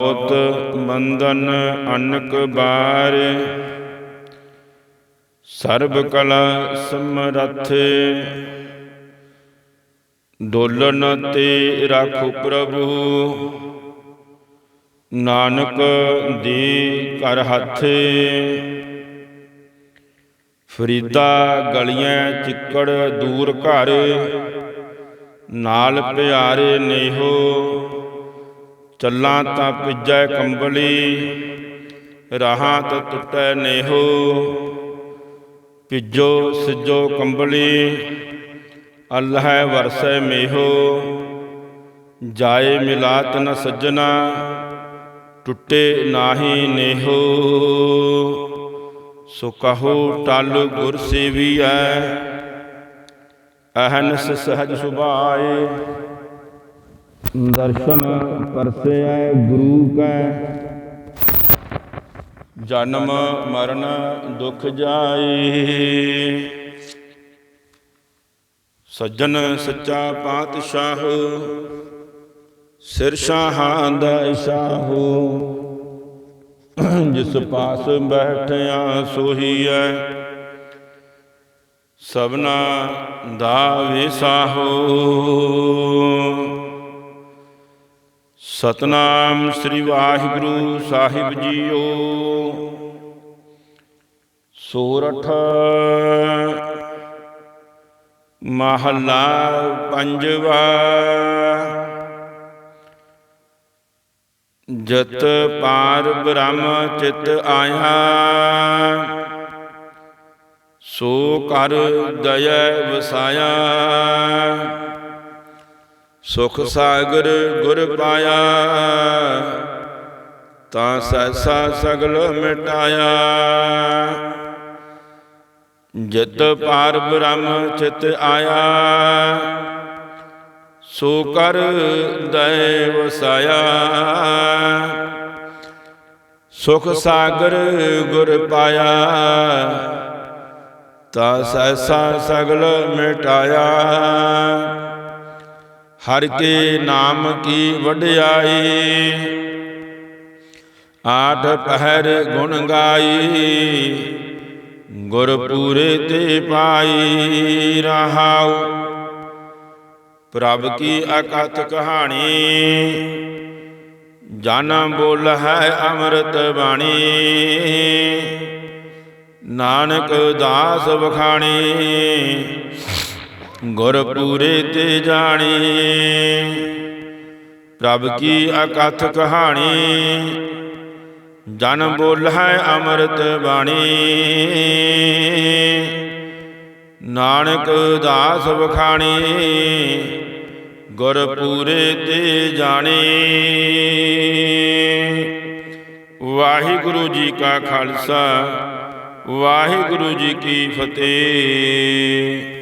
ਉਤ ਮੰਦਨ ਅਨਕ ਬਾਰ। ਸਰਬ ਕਲਾ ਸਮਰੱਥ। ਡੋਲਨ ਤੇ ਰਾਖੋ ਪ੍ਰਭੂ। ਨਾਨਕ ਦੀ ਕਰ ਹੱਥ। ਫਰੀਦਾ ਗਲੀਆਂ ਚਿੱਕੜ ਦੂਰ ਘਰ। ਨਾਲ ਪਿਆਰੇ ਨੇਹੋ। ਚੱਲਾਂ ਤਾਂ ਪਿੱਜੈ ਕੰਬਲੀ, ਰਹਾਂ ਤਾਂ ਟੁੱਟੈ ਨੇਹੋ। ਪਿੱਜੋ ਸਿੱਜੋ ਕੰਬਲੀ, ਅੱਲਾਹ ਵਰਸੈ ਮੇਹੋ। ਜਾਏ ਮਿਲਾਤ ਨ ਸੱਜਣਾ, ਟੁੱਟੇ ਨਾਹੀ ਨੇਹੋ। ਸੋ ਕਹੋ ਟਲ ਗੁਰ ਸੇਵੀਐ, ਅਹਨਸ ਸਹਜ ਸੁਭਾਏ। ਦਰਸ਼ਨ ਪਰਸੈ ਗੁਰੂ ਕੈ। ਜਨਮ ਮਰਨ ਦੁਖ ਜਾਏ। ਸੱਜਣ ਸੱਚਾ ਪਾਤਸ਼ਾਹ, ਸਿਰ ਸ਼ਾਹਾਂ ਦਾ ਇਸ਼ਾਹੋ। ਜਿਸ ਪਾਸ ਬੈਠਿਆ ਸੋਹੀ ਐ, ਸਭਨਾ ਦਾ ਵਿਸਾਹੋ ਸਤਨਾਮ ਸ੍ਰੀ ਵਾਹਿਗੁਰੂ ਸਾਹਿਬ ਜੀਓ। ਸੋਰਠ ਮਹੱਲਾ ਪੰਜਵਾ, ਜਤ ਪਾਰ ਬ੍ਰਹਮ ਚਿਤ ਆਇਆ। ਸੋ ਕਰ ਦਇਆ ਵਸਾਇਆ। ਸੁਖ ਸਾਗਰ ਗੁਰ ਪਾਇਆ, ਤਾਂ ਸੈਸਾ ਸਗਲ ਮਿਟਾਇਆ। ਜਿਤ ਪਾਰ ਬ੍ਰਹਮ ਚਿਤ ਆਇਆ, ਸੋ ਕਰ ਦਇ ਵਸਾਇਆ ਸੁਖ ਸਾਗਰ ਗੁਰ ਪਾਇਆ, ਤਾਂ ਸੈਸਾ ਸਗਲ ਮਿਟਾਇਆ। ਹਰ ਕੇ ਨਾਮ ਕੀ ਵਡਿਆਈ? ਆਠ ਪਹਿਰ ਗੁਣ ਗਾਈ। ਗੁਰ ਪੂਰੇ ਤੇ ਪਾਈ ਰਹਾਉ। ਪ੍ਰਭ ਕੀ ਅਕਥ ਕਹਾਣੀ? ਜਨ ਬੋਲ ਹੈ ਅੰਮ੍ਰਿਤ ਬਾਣੀ। ਨਾਨਕ ਦਾਸ ਵਖਾਣੀ। ਗੁਰ ਪੂਰੇ ਤੇ ਜਾਣੀ। ਪ੍ਰਭ ਕੀ ਅਕਥ ਕਹਾਣੀ। ਜਨ ਬੋਲ ਅੰਮ੍ਰਿਤ ਬਾਣੀ। ਨਾਨਕ ਦਾਸ ਵਖਾਣੀ। ਗੁਰ ਪੂਰੇ ਤੇ ਜਾਣੀ। ਵਾਹਿਗੁਰੂ ਜੀ ਕਾ ਖਾਲਸਾ। ਵਾਹਿਗੁਰੂ ਜੀ ਕੀ ਫਤਿਹ।